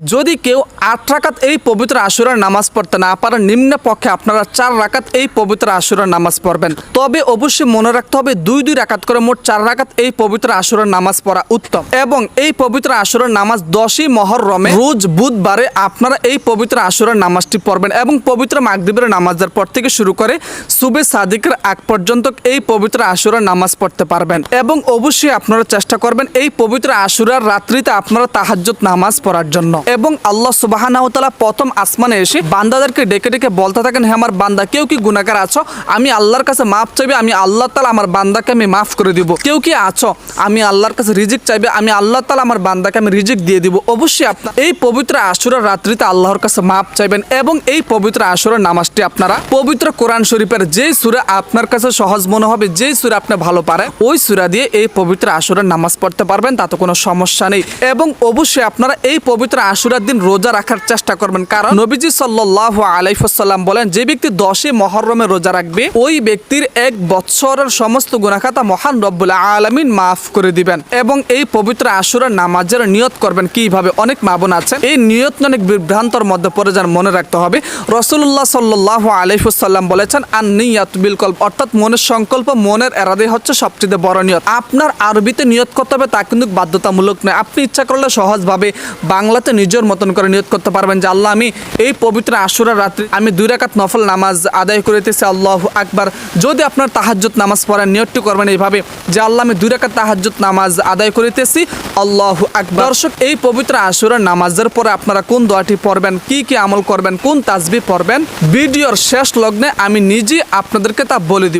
যদি কেউ আট রাকাত এই পবিত্র আশুরার নামাজ পড়তে না পারেন, নিম্ন পক্ষে আপনারা চার রাকাত এই পবিত্র আশুরার নামাজ পড়বেন। তবে অবশ্যই মনে রাখতে হবে, দুই দুই রাকাত করে মোট চার রাকাত এই পবিত্র আশুরার নামাজ পড়া উত্তম। এবং এই পবিত্র আশুরার নামাজ দশই মহরমে রোজ বুধবারে আপনারা এই পবিত্র আশুরার নামাজটি পড়বেন এবং পবিত্র মাগরিবের নামাজের পর থেকে শুরু করে সুবে সাদিকের আগ পর্যন্ত এই পবিত্র আশুরার নামাজ পড়তে পারবেন। এবং অবশ্যই আপনারা চেষ্টা করবেন এই পবিত্র আশুরার রাত্রিতে আপনারা তাহাজ্জুদ নামাজ পড়ার জন্য। এবং আল্লাহ সুবাহানাহতালা প্রথম আসমানে এসে বান্দাদেরকে ডেকে ডেকে বলতে থাকেন হ্যাঁ আমার বান্দা, কেউ কি গুণাকার আছো? আমি আল্লাহর কাছে মাফ চাইবে, আমি আল্লাহ তালা আমার বান্দাকে আমি মাফ করে দিব। কেউ কি আছো? আমি আল্লাহর কাছে রিজিক চাইবে, আমি আল্লাহ তালা আমার বান্দাকে আমি রিজিক দিয়ে দিব। অবশ্যই আপনার এই পবিত্র আশুরার রাত্রিতে আল্লাহর কাছে মাফ চাইবেন এবং এই পবিত্র আশুরার নামাজটি আপনারা পবিত্র কোরআন শরীফের যেই সুরে আপনার কাছে সহজ মনে হবে, যেই সুরে আপনি ভালো পারেন, ওই সুরা দিয়ে এই পবিত্র আশুরার নামাজ পড়তে পারবেন, তাতে কোনো সমস্যা নেই। এবং অবশ্যই আপনারা এই পবিত্র আশুরার দিন রোজা রাখার চেষ্টা করবেন। কারণ নবীজি সাল্লাহ আলাইসাল্লাম বলেন, যে ব্যক্তি দশে মহরমে রোজা রাখবে, ওই ব্যক্তির এক বৎসরের সমস্ত গুণাখাতা মহান রব্বুল আলমিন মাফ করে দিবেন এবং এই পবিত্র আশুরার নামাজের নিয়ত করবেন। কীভাবে? অনেক মাবন আছেন, এই নিয়ত অনেক বিভ্রান্তর মধ্যে পড়ে যান, মনে রাখতে হবে। রসুল্লাহ সাল্লাহ আলাইসাল্লাম বলেছেন আর নিয়াত বিলকল্প অর্থাৎ মনের সংকল্প, মনের এরাদে হচ্ছে সবচেয়ে বড় নিয়ত। আপনার আরবিতে নিয়ত করতে হবে, তা কিন্তু বাধ্যতামূলক নয়। আপনি ইচ্ছা করলে সহজভাবে বাংলাতে নিজের মতন করে নিয়ত করতে পারবেন যে, আল্লাহ, আমি এই পবিত্র আশুরার রাত্রি, আমি দুই রাকাত নফল নামাজ আদায় করিতেছি, আল্লাহ আকবার। যদি আপনার তাহাজ্জুদ নামাজ পড়েন নিয়তটি করবেন এইভাবে, যে, আল্লাহ, আমি দুই রাকাত তাহাজ্জুদ নামাজ আদায় করিতেছি, আল্লাহ আকবার। দর্শক, এই পবিত্র আশুরার নামাজের পরে আপনারা কোন দোয়াটি পড়বেন, কি কি আমল করবেন, কোন তাজবি পড়বেন, ভিডিওর শেষ লগ্নে আমি নিজে আপনাদেরকে তা বলে দিব।